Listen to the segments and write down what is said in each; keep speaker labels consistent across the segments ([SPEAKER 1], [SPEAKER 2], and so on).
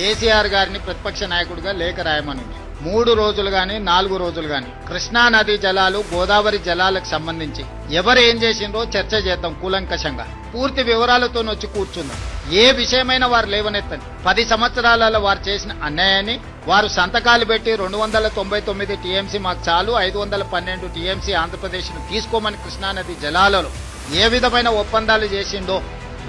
[SPEAKER 1] కేసీఆర్ గారిని ప్రతిపక్ష నాయకుడిగా లేఖ రాయమని. మూడు రోజులు గాని నాలుగు రోజులు గాని. కృష్ణా నది జలాలు గోదావరి జలాలకు సంబంధించి ఎవరు ఏం చేసిండ్రో చర్చ చేద్దాం కూలంకషంగా. పూర్తి వివరాలతో వచ్చి కూర్చుందాం. ఏ విషయమైన వారు లేవనెత్తని పది సంవత్సరాలలో వారు చేసిన అన్యాయాన్ని వారు సంతకాలు పెట్టి రెండు వందల తొంభై తొమ్మిది టీఎంసీ మాకు చాలు ఐదు వందల పన్నెండు టీఎంసీ ఆంధ్రప్రదేశ్ను తీసుకోమని కృష్ణానది జలాలలో ఏ విధమైన ఒప్పందాలు చేసిందో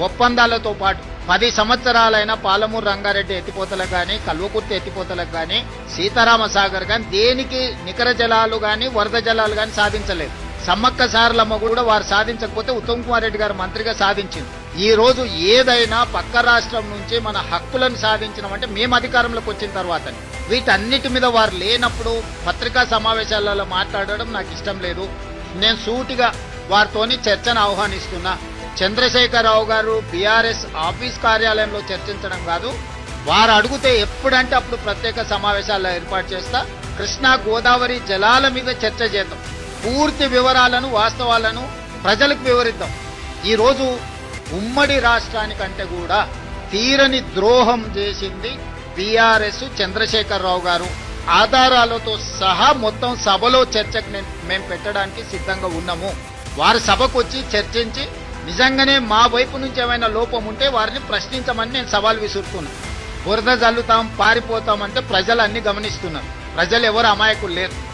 [SPEAKER 1] ఒప్పందాలతో పాటు పది సంవత్సరాలైన పాలమూరు రంగారెడ్డి ఎత్తిపోతలకు కానీ కల్వకుర్తి ఎత్తిపోతలకు కానీ సీతారామ సాగర్ కానీ దేనికి నికర జలాలు కానీ వరద జలాలు కానీ సాధించలేదు. సమ్మక్క సారలమ్మ కూడా వారు సాధించకపోతే ఉత్తమ్ కుమార్ రెడ్డి గారు మంత్రిగా సాధించింది. ఈ రోజు ఏదైనా పక్క రాష్ట్రం నుంచి మన హక్కులను సాధించడం అంటే మేము అధికారంలోకి వచ్చిన తర్వాత వీటన్నిటి మీద వారు లేనప్పుడు పత్రికా సమావేశాలలో మాట్లాడడం నాకు ఇష్టం లేదు. నేను సూటిగా వారితోని చర్చను ఆహ్వానిస్తున్నా. చంద్రశేఖరరావు గారు బీఆర్ఎస్ ఆఫీస్ కార్యాలయంలో చర్చించడం కాదు. వారు అడిగితే ఎప్పుడంటే అప్పుడు ప్రత్యేక సమావేశాల్లో ఏర్పాటు చేస్తా. కృష్ణా గోదావరి జలాల మీద చర్చ చేద్దాం. పూర్తి వివరాలను వాస్తవాలను ప్రజలకు వివరిద్దాం. ఈరోజు ఉమ్మడి రాష్ట్రానికంటే కూడా తీరని ద్రోహం చేసింది బీఆర్ఎస్ చంద్రశేఖరరావు గారు. ఆధారాలతో సహా మొత్తం సభలో చర్చకు మేము పెట్టడానికి సిద్ధంగా ఉన్నాము. వారు సభకు వచ్చి చర్చించి నిజంగానే మా వైపు నుంచి ఏమైనా లోపం ఉంటే వారిని ప్రశ్నించమని నేను సవాల్ విసురుతున్నా. బురద జల్లుతాం పారిపోతాం అంటే ప్రజలు అన్ని గమనిస్తున్నారు. ప్రజలు ఎవరు అమాయకులు లేరు.